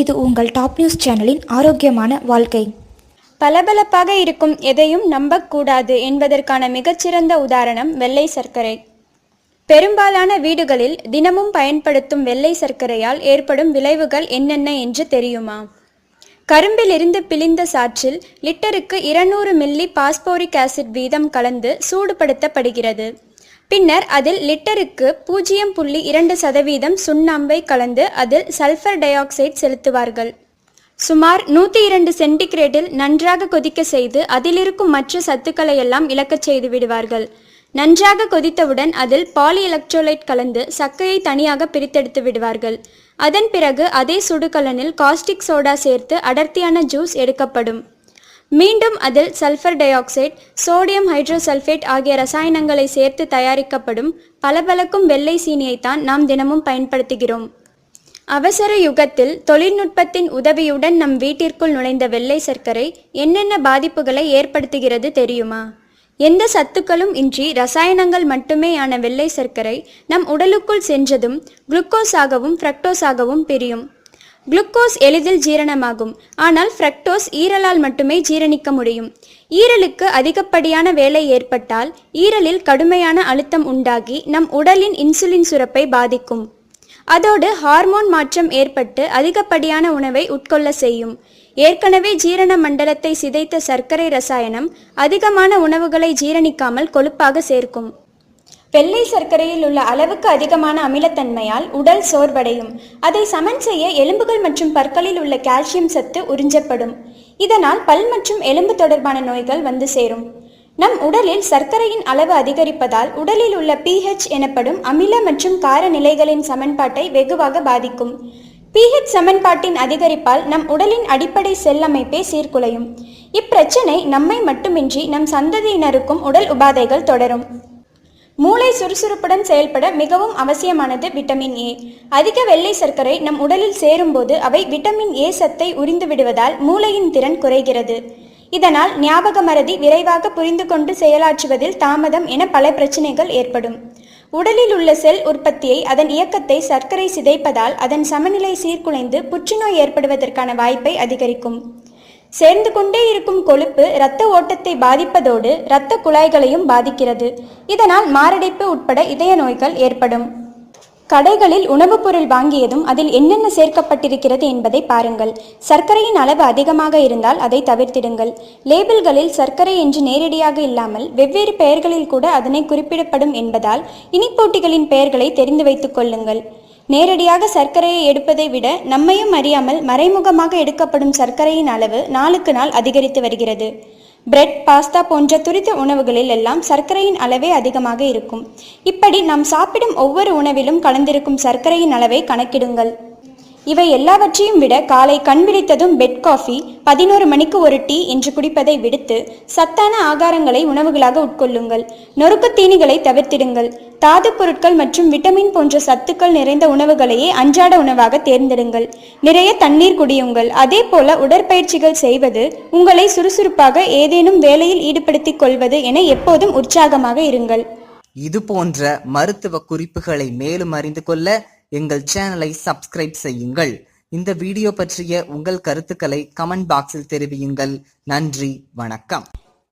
இது உங்கள் top news சேனலின் ஆரோக்கியமான வாழ்க்கை. பளபளப்பாக இருக்கும் எதையும் நம்பக்கூடாது என்பதற்கான மிகச்சிறந்த உதாரணம் வெள்ளை சர்க்கரை. பெரும்பாலான வீடுகளில் தினமும் பயன்படுத்தும் வெள்ளை சர்க்கரையால் ஏற்படும் விளைவுகள் என்னென்ன என்று தெரியுமா? கரும்பிலிருந்து பிழிந்த சாற்றில் லிட்டருக்கு இருநூறு மில்லி பாஸ்போரிக் ஆசிட் வீதம் கலந்து சூடுபடுத்தப்படுகிறது. பின்னர் அதில் லிட்டருக்கு பூஜ்ஜியம் புள்ளி இரண்டு சதவீதம் சுண்ணாம்பை கலந்து அதில் சல்ஃபர் டை ஆக்சைடு செலுத்துவார்கள். சுமார் நூற்றி இரண்டு சென்டிகிரேடில் நன்றாக கொதிக்க செய்து அதிலிருக்கும் மற்ற சத்துக்களை எல்லாம் இழக்கச் செய்து விடுவார்கள். நன்றாக கொதித்தவுடன் அதில் பாலி எலக்ட்ரோலைட் கலந்து சக்கையை தனியாக பிரித்தெடுத்து விடுவார்கள். அதன் பிறகு அதே சுடுகலனில் காஸ்டிக் சோடா சேர்த்து அடர்த்தியான ஜூஸ் எடுக்கப்படும். மீண்டும் அதில் sulphur dioxide sodium hydrosulphate ஆகிய ரசாயனங்களை சேர்த்து தயாரிக்கப்படும் பளபளக்கும் வெள்ளை சீனியைத்தான் நாம் தினமும் பயன்படுத்துகிறோம். அவசர யுகத்தில் தொழில்நுட்பத்தின் உதவியுடன் நம் வீட்டிற்குள் நுழைந்த வெள்ளை சர்க்கரை என்னென்ன பாதிப்புகளை ஏற்படுத்துகிறது தெரியுமா? எந்த சத்துக்களும் இன்றி ரசாயனங்கள் மட்டுமேயான வெள்ளை சர்க்கரை நம் உடலுக்குள் சென்றதும் குளுக்கோஸாகவும் ஃப்ரக்டோஸாகவும் பிரியும். குளுக்கோஸ் எளிதில் ஜீரணமாகும். ஆனால் ஃப்ரக்டோஸ் ஈரலால் மட்டுமே ஜீரணிக்க முடியும். ஈரலுக்கு அதிகப்படியான வேலை ஏற்பட்டால் ஈரலில் கடுமையான அழுத்தம் உண்டாகி நம் உடலின் இன்சுலின் சுரப்பை பாதிக்கும். அதோடு ஹார்மோன் மாற்றம் ஏற்பட்டு அதிகப்படியான உணவை உட்கொள்ள செய்யும். ஏற்கனவே ஜீரண மண்டலத்தை சிதைத்த சர்க்கரை ரசாயனம் அதிகமான உணவுகளை ஜீரணிக்காமல் கொழுப்பாக சேர்க்கும். வெள்ளை சர்க்கரையில் உள்ள அளவுக்கு அதிகமான அமிலத்தன்மையால் உடல் சோர்வடையும். அதை சமன் செய்ய எலும்புகள் மற்றும் பற்களில் உள்ள கால்சியம் சத்து உறிஞ்சப்படும். இதனால் பல் மற்றும் எலும்பு தொடர்பான நோய்கள் வந்து சேரும். நம் உடலில் சர்க்கரையின் அளவு அதிகரிப்பதால் உடலில் உள்ள பிஹெச் எனப்படும் அமில மற்றும் கார நிலைகளின் சமன்பாட்டை வெகுவாக பாதிக்கும். பிஹெச் சமன்பாட்டின் அதிகரிப்பால் நம் உடலின் அடிப்படை செல் அமைப்பே சீர்குலையும். இப்பிரச்சனை நம்மை மட்டுமின்றி நம் சந்ததியினருக்கும் உடல் உபாதைகள் தொடரும். மூளை சுறுசுறுப்புடன் செயல்பட மிகவும் அவசியமானது விட்டமின் ஏ. அதிக வெள்ளை சர்க்கரை நம் உடலில் சேரும்போது அவை விட்டமின் ஏ சத்தை உறிந்து விடுவதால் மூளையின் திறன் குறைகிறது. இதனால் ஞாபக மறதி விரைவாக புரிந்து கொண்டு செயலாற்றுவதில் தாமதம் என பல பிரச்சனைகள் ஏற்படும். உடலில் உள்ள செல் உற்பத்தியை அதன் இயக்கத்தை சர்க்கரை சிதைப்பதால் அதன் சமநிலை சீர்குலைந்து புற்றுநோய் ஏற்படுவதற்கான வாய்ப்பை அதிகரிக்கும். சேர்ந்து கொண்டே இருக்கும் கொழுப்பு இரத்த ஓட்டத்தை பாதிப்பதோடு இரத்த குழாய்களையும் பாதிக்கிறது. இதனால் மாரடைப்பு உட்பட இதய நோய்கள் ஏற்படும். கடைகளில் உணவுப் பொருள் வாங்கியதும் அதில் என்னென்ன சேர்க்கப்பட்டிருக்கிறது என்பதை பாருங்கள். சர்க்கரையின் அளவு அதிகமாக இருந்தால் அதை தவிர்த்திடுங்கள். லேபிள்களில் சர்க்கரை என்று நேரடியாக இல்லாமல் வெவ்வேறு பெயர்களில் கூட அதனை குறிப்பிடப்படும் என்பதால் இனிப்போட்டிகளின் பெயர்களை தெரிந்து வைத்துக் கொள்ளுங்கள். நேரடியாக சர்க்கரையை எடுப்பதை விட நம்மையும் அறியாமல் மறைமுகமாக எடுக்கப்படும் சர்க்கரையின் அளவு நாளுக்கு நாள் அதிகரித்து வருகிறது. பிரெட் பாஸ்தா போன்ற துரித உணவுகளில் எல்லாம் சர்க்கரையின் அளவே அதிகமாக இருக்கும். இப்படி நாம் சாப்பிடும் ஒவ்வொரு உணவிலும் கலந்திருக்கும் சர்க்கரையின் அளவை கணக்கிடுங்கள். இவை எல்லாவற்றையும் விட காலை கண் விழித்ததும் பெட் காஃபி பதினோரு மணிக்கு ஒரு டீ என்று குடிப்பதை விடுத்து சத்தான ஆகாரங்களை உணவுகளாக உட்கொள்ளுங்கள். நொறுக்கு தீனிகளை தவிர்த்திடுங்கள். தாது பொருட்கள் மற்றும் விட்டமின் போன்ற சத்துக்கள் நிறைந்த உணவுகளையே அன்றாட உணவாக தேர்ந்தெடுங்கள். நிறைய தண்ணீர் குடியுங்கள். அதே போல உடற்பயிற்சிகள் செய்வது உங்களை சுறுசுறுப்பாக ஏதேனும் வேலையில் ஈடுபடுத்திக் கொள்வது என எப்போதும் உற்சாகமாக இருங்கள். இது போன்ற மருத்துவ குறிப்புகளை மேலும் அறிந்து கொள்ள எங்கள் சேனலை சப்ஸ்கிரைப் செய்யுங்கள். இந்த வீடியோ பற்றிய உங்கள் கருத்துக்களை கமெண்ட் பாக்ஸில் தெரிவியுங்கள். நன்றி வணக்கம்.